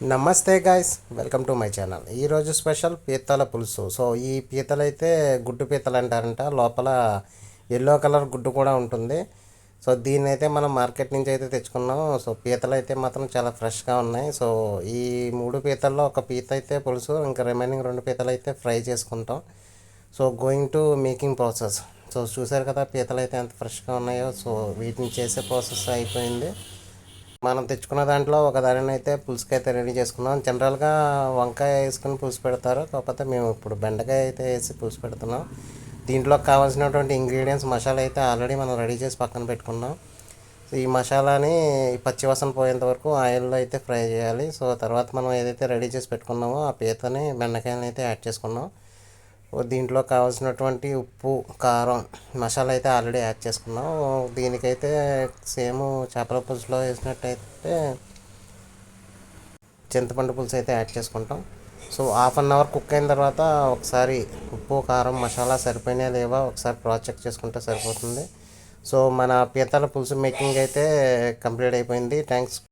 నమస్తే guys welcome to my channel ఈరోజు special పీతల పులుసు. సో ఈ పీతలు అయితే గుడ్డు పీతలు అంటారంట లోపల ఎల్లో కలర్ గుడ్డు కూడా ఉంటుంది. సో దీన్ని అయితే మనం మార్కెట్ నుంచి అయితే తెచ్చుకున్నాం. సో పీతలు అయితే మాత్రం చాలా ఫ్రెష్గా ఉన్నాయి. సో ఈ మూడు పీతల్లో ఒక పీత అయితే పులుసు ఇంకా రిమైనింగ్ రెండు పీతలు అయితే ఫ్రై చేసుకుంటాం. So going to making process so చూసారు కదా పీతలు అయితే ఎంత ఫ్రెష్గా ఉన్నాయో. సో వీటిని చేసే ప్రాసెస్ అయిపోయింది. మనం తెచ్చుకున్న దాంట్లో ఒక దానిని అయితే పులుసుకి అయితే రెడీ చేసుకున్నాం. జనరల్గా వంకాయ వేసుకుని పులుసు పెడతారు. కాకపోతే మేము ఇప్పుడు బెండకాయ అయితే వేసి పులుసు పెడుతున్నాం. దీంట్లో కావాల్సినటువంటి ఇంగ్రీడియంట్స్ మసాలా అయితే ఆల్రెడీ మనం రెడీ చేసి పక్కన పెట్టుకున్నాం. ఈ మసాలాని పచ్చివాసన పోయేంత వరకు ఆయిల్లో అయితే ఫ్రై చేయాలి. సో తర్వాత మనం ఏదైతే రెడీ చేసి పెట్టుకున్నామో ఆ పీతని బెండకాయని అయితే యాడ్ చేసుకున్నాం. దీంట్లో కావాల్సినటువంటి ఉప్పు కారం మసాలా అయితే ఆల్రెడీ యాడ్ చేసుకున్నాం. దీనికైతే సేమ్ చేపల పులుసులో వేసినట్టయితే చింతపండు పులుసు అయితే యాడ్ చేసుకుంటాం. So half an hour cook అయిన తర్వాత ఒకసారి ఉప్పు కారం మసాలా సరిపోయినా లేవా ఒకసారి క్రాస్ చెక్ చేసుకుంటే సరిపోతుంది. సో మన పీతల పులుసు మేకింగ్ అయితే కంప్లీట్ అయిపోయింది. థ్యాంక్స్